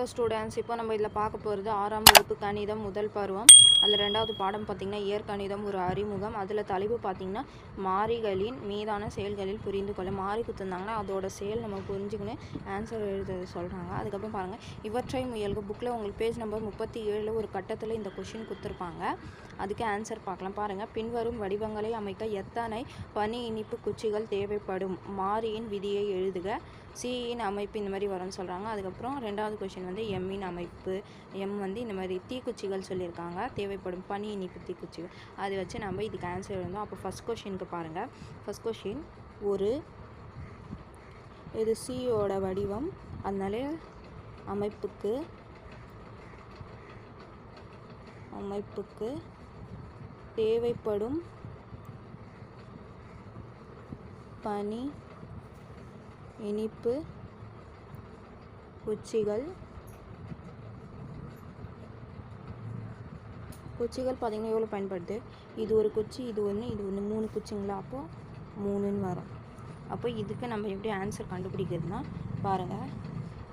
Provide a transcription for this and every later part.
Hello students இப்போ நம்ம இதில் பார்க்க போகிறது ஆறாம் வகுப்பு கணிதம் முதல் பருவம். அதில் ரெண்டாவது பாடம் பார்த்திங்கன்னா இயற்கணிதம் ஒரு அறிமுகம். அதில் தலைப்பு பார்த்திங்கன்னா மாறிகளின் மீதான செயல்களில் புரிந்து கொள்ள மாறி கொடுத்துருந்தாங்கன்னா அதோட செயல் நம்ம புரிஞ்சுக்கணும். ஆன்சர் எழுத சொல்கிறாங்க அதுக்கப்புறம் பாருங்கள் இவற்றை முயல்க. புக்கில் உங்களுக்கு பேஜ் நம்பர் முப்பத்தி ஏழில் ஒரு கட்டத்தில் இந்த கொஷின் கொடுத்துருப்பாங்க. அதுக்கு ஆன்சர் பார்க்கலாம். பாருங்கள் பின்வரும் வடிவங்களை அமைக்க எத்தனை பனி இனிப்பு குச்சிகள் தேவைப்படும்? மாறியின் விதியை எழுதுக. சியின் அமைப்பு இந்த மாதிரி வரும்னு சொல்கிறாங்க அதுக்கப்புறம் ரெண்டாவது கொஷின் வந்து எம்மின் அமைப்பு. எம் வந்து இந்த மாதிரி தீக்குச்சிகள் சொல்லியிருக்காங்க. தேவைப்படும் பனி இனிப்பு தீக்குச்சிகள். அதை வச்சு நம்ம இதுக்கு ஆன்சர் எழுந்தோம் அப்போ ஃபஸ்ட் கொஷினுக்கு பாருங்கள் ஃபஸ்ட் கொஷின் ஒரு இது சியோட வடிவம். அதனால அமைப்புக்கு அமைப்புக்கு தேவைப்படும் பனி இனிப்பு குச்சிகள் குச்சிகள் பார்த்திங்கன்னா எவ்வளோ பயன்படுது? இது ஒரு குச்சி இது ஒன்று இது ஒன்று மூணு குச்சிங்களா அப்போது மூணுன்னு வரும். அப்போ இதுக்கு நம்ம எப்படி ஆன்சர் கண்டுபிடிக்கிறதுனா பாருங்கள்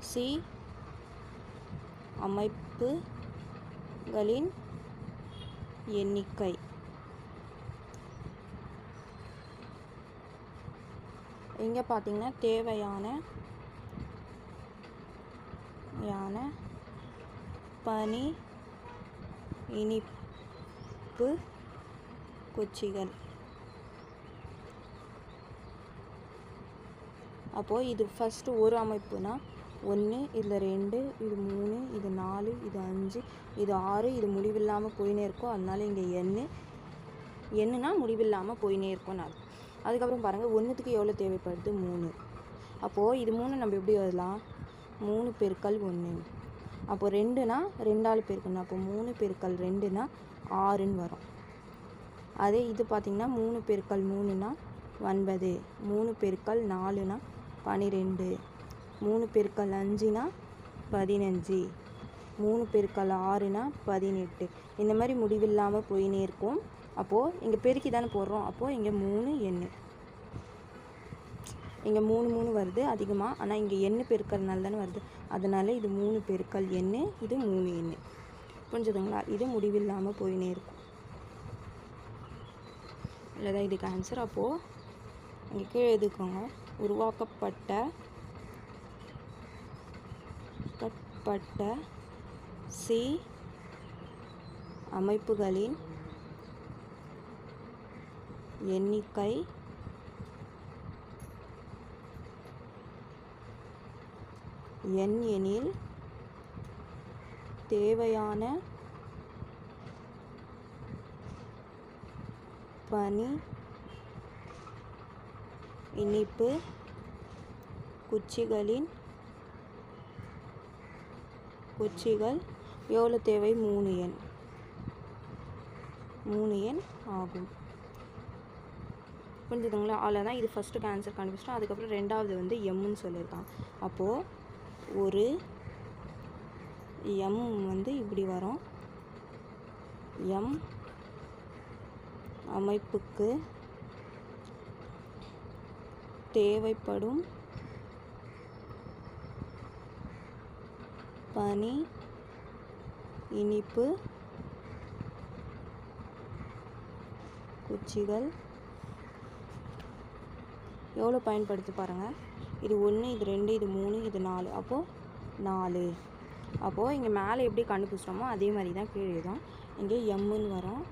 சி அமைப்புகளின் எண்ணிக்கை. இங்கே பார்த்தீங்கன்னா தேவையான யான பனி இனிப்பு குச்சிகள். அப்போது இது ஃபஸ்ட்டு ஒரு அமைப்புனா ஒன்று இதில் ரெண்டு இது மூணு இது நாலு இது அஞ்சு இது ஆறு இது முடிவில்லாமல் போயினே இருக்கும். அதனால இங்கே எண்ணு. எண்ணுனா முடிவில்லாமல் போயினே இருக்கோம் நான் அதுக்கப்புறம் பாருங்கள் ஒன்றுத்துக்கு எவ்வளோ தேவைப்படுது? மூணு. அப்போது இது மூணு நம்ம எப்படி வரலாம் மூணு பெருக்கல் ஒன்று அப்போது ரெண்டுனா ரெண்டாள் பெருக்கணும். அப்போ மூணு பெருக்கல் ரெண்டுனா ஆறுன்னு வரும். அதே இது பார்த்திங்கன்னா மூணு பெருக்கல் மூணுனா ஒன்பது. மூணு பெருக்கல் நாலுனா பன்னிரெண்டு மூணு பெருக்கல் அஞ்சுனா பதினஞ்சு. மூணு பெருக்கல் ஆறுனா பதினெட்டு. இந்த மாதிரி முடிவில்லாமல் போயினே இருக்கும். அப்போது இங்கே பெருக்கி தானே போடுறோம். அப்போது இங்கே மூணு எண்ணு. இங்கே மூணு மூணு வருது அதிகமாக ஆனால் இங்கே எண்ணு பெருக்கறனால தானே வருது. அதனால் இது மூணு பெருக்கல் எண்ணு இது மூணு எண்ணு. புரிஞ்சுதுங்களா? இது முடிவில்லாமல் போயினே இருக்கும். இல்லை தான் இதுக்கு ஆன்சர் அப்போது இங்கே கீழே எதுக்கோங்க உருவாக்கப்பட்ட கட்பட்ட சி அமைப்புகளின் எண்ணிக்கை எண் எனில் தேவையான பனி இனிப்பு குச்சிகளின் குச்சிகள் எவ்வளோ தேவை? மூணு எண். மூணு எண் ஆகும். புரிஞ்சுதுங்களா? அவ்வளோதான் இது ஃபஸ்ட்டுக்கு ஆன்சர் கண்டுபிடிச்சிட்டோம் அதுக்கப்புறம் ரெண்டாவது வந்து எம்முன்னு சொல்லியிருக்கான். அப்போது ஒரு எம் வந்து இப்படி வரும். எம் அமைப்புக்கு தேவைப்படும் பனி இனிப்பு குச்சிகள். எவ்வளோ பயன்படுத்தி பாருங்கள் இது ஒன்று இது ரெண்டு இது மூணு இது நாலு. அப்போது நாலு. அப்போது இங்கே மேலே எப்படி கண்டுபிடிச்சிட்டோமோ அதே மாதிரி தான் கீழே தான் இங்கே எம்முன்னு வரும்.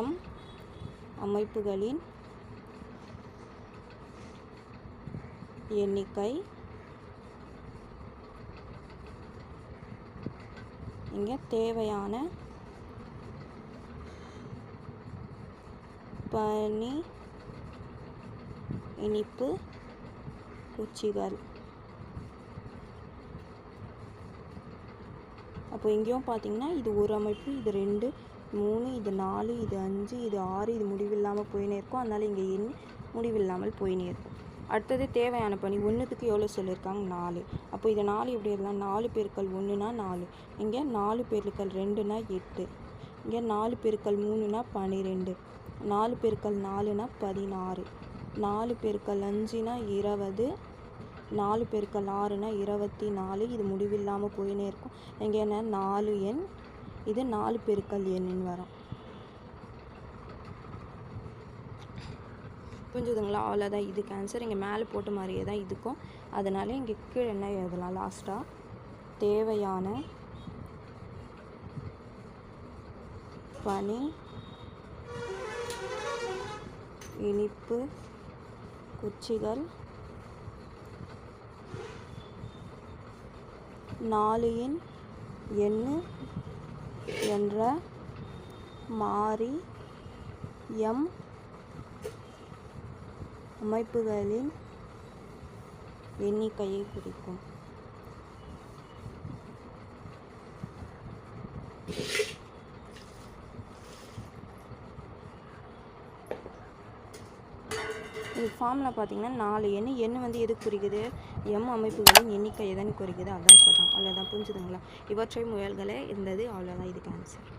எம் அமைப்புகளின் எண்ணிக்கை. இங்கே தேவையான பனி இனிப்பு பூச்சிகள். அப்போ இங்கேயும் பார்த்தீங்கன்னா இது ஒரு அமைப்பு இது ரெண்டு மூணு இது நாலு இது அஞ்சு இது ஆறு இது முடிவில்லாமல் போயினே இருக்கும். அதனால் இங்கே எண் முடிவில்லாமல் போயினே இருக்கும். அடுத்தது தேவையான பணி ஒன்றுத்துக்கு எவ்வளோ சொல்லியிருக்காங்க? நாலு. அப்போ இது நாலு எப்படி எழுதலாம்? நாலு பெருக்கல் ஒன்றுனா நாலு. இங்கே நாலு பேருக்கள் ரெண்டுனா எட்டு. இங்கே நாலு பேருக்கள் மூணுனா பன்னிரெண்டு நாலு பேருக்கள் நாலுனா பதினாறு. நாலு பெருக்கல் அஞ்சுனா இருபது நாலு பெருக்கல் ஆறுனா இருபத்தி நாலு இது முடிவில்லாமல் போயினே இருக்கும். இங்கே என்ன? நாலு எண். இது நாலு பெருக்கல் எண்ணுன்னு வரும். புரிஞ்சுதுங்களா? அவ்வளோதான் இதுக்கு ஆன்சர் இங்கே மேலே போட்ட மாதிரியே தான் இதுக்கும். அதனால இங்கே கீழே என்ன எழுதலாம்? லாஸ்ட்டாக தேவையான பனி இனிப்பு குச்சிகள். நாலியின் எண் எண்ணு என்ற மாறி எம் அமைப்புகளின் எண்ணிக்கையை குறிக்கும். இந்த ஃபார்மில் பார்த்தீங்கன்னா நாலு எண் எண் வந்து எது குறிக்குது? எம் அமைப்புகளின் எண்ணிக்கை எதன் குறிக்குது? அதான் சொல்கிறோம் அவ்வளோதான் புரிஞ்சுதுங்களா? இவற்றை முயல்களே இருந்தது அவ்வளோதான் இதுக்கு ஆன்சர்